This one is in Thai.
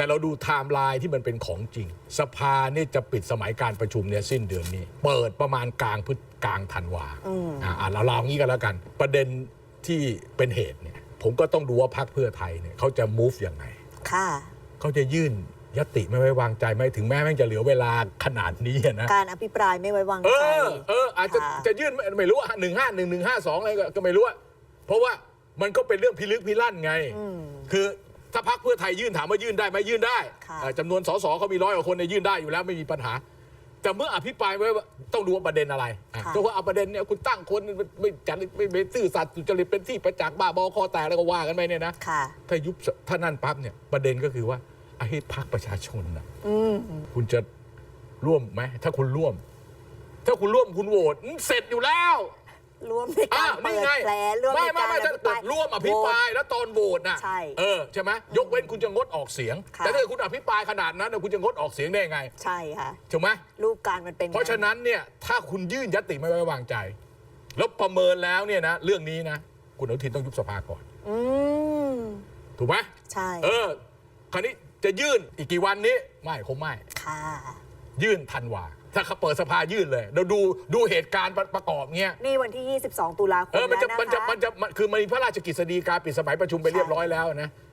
แต่เราดูไทม์ไลน์ที่มันเป็นของจริง สภาเนี่ยจะปิดสมัยการประชุมเนี่ยสิ้นเดือนนี้ เปิดประมาณกลางพฤศกลางธันวาอ่าอ่าเราลองงี้กันแล้วกัน ประเด็นที่เป็นเหตุเนี่ยผมก็ต้องดูว่าพรรคเพื่อไทยเนี่ยเขาจะ move ยังไงค่ะเขาจะยื่นยติไม่ไว้วางใจไหมถึงแม้แม่งจะเหลือเวลาขนาดนี้อะนะการอภิปรายไม่ไว้วางเอใจอเอออาจจะค่ะจะยื่นไม่ไม่รู้หนึ่งห้าหนึ่งหนึ่งห้าสองอะไรก็ก็ไม่รู้อะเพราะว่ามันก็เป็นเรื่องพิลึกพิลั่นไง คือ ถ้าพักเพื่อไทยยื่นถามว่ายื่นได้ไหมยื่นได้ค่ะ เอ่อจำนวนสสเขามีร้อยกว่าคนเนี่ยยื่นได้อยู่แล้วไม่มีปัญหา แต่เมื่ออภิปรายไว้ว่าต้องดูว่าประเด็นอะไรอะค่ะถ้าว่าเอาประเด็นเนี่ยคุณตั้งคนไม่ไม่จัดไม่ไม่ซื่อสัตย์สุจริตเป็นที่ประจักษ์บ้าบอคอแตกแล้วก็ว่ากันไปเนี่ยนะค่ะ ถ้ายุบสถ้านั่นปั๊บเนี่ยประเด็นก็คือว่าไอ้พักประชาชนนะ อืม คุณจะร่วมไหมถ้าคุณร่วม ถ้าคุณร่วมคุณโหวตอืมเสร็จอยู่แล้ว ร่วมในการเปิดแผลร่วมไม่ในไม่การไม่อถ้าภิปเกิราดยร่วมอภิปรายแล้วตอนโหวตน่ะใช่เออใช่ไหมยกเว้นคุณจะงดออกเสียงค่ะแต่ถ้าคุณอภิปรายขนาดนั้นน่ะคุณจะงดออกเสียงได้ไง ใช่ค่ะถูกไหมรูปการมันเป็นเพราะฉะนั้นเนี่ยถ้าคุณยื่นยติไม่ไว้วางใจ แล้วประเมินแล้วเนี่ยนะเรื่องนี้นะ คุณอนุทินต้องยุบสภาก่อนอืมถูกไหมใช่ เออ คราวนี้จะยื่นอีกกี่วันนี้ ไม่คงไม่ค่ะ ยื่นธันวาถ้าเขาเปิดสภายื่นเลยเราดูดูเหตุการณ์ประประกอบเงี้ยนี่วันที่ 22 ตุลาคมเออมันแล้วจะนะคะมันจะมันจะมันคือมันมีพระราชกฤษฎีกาปิดสมัยประชุมไปเรียบร้อยแล้วนะ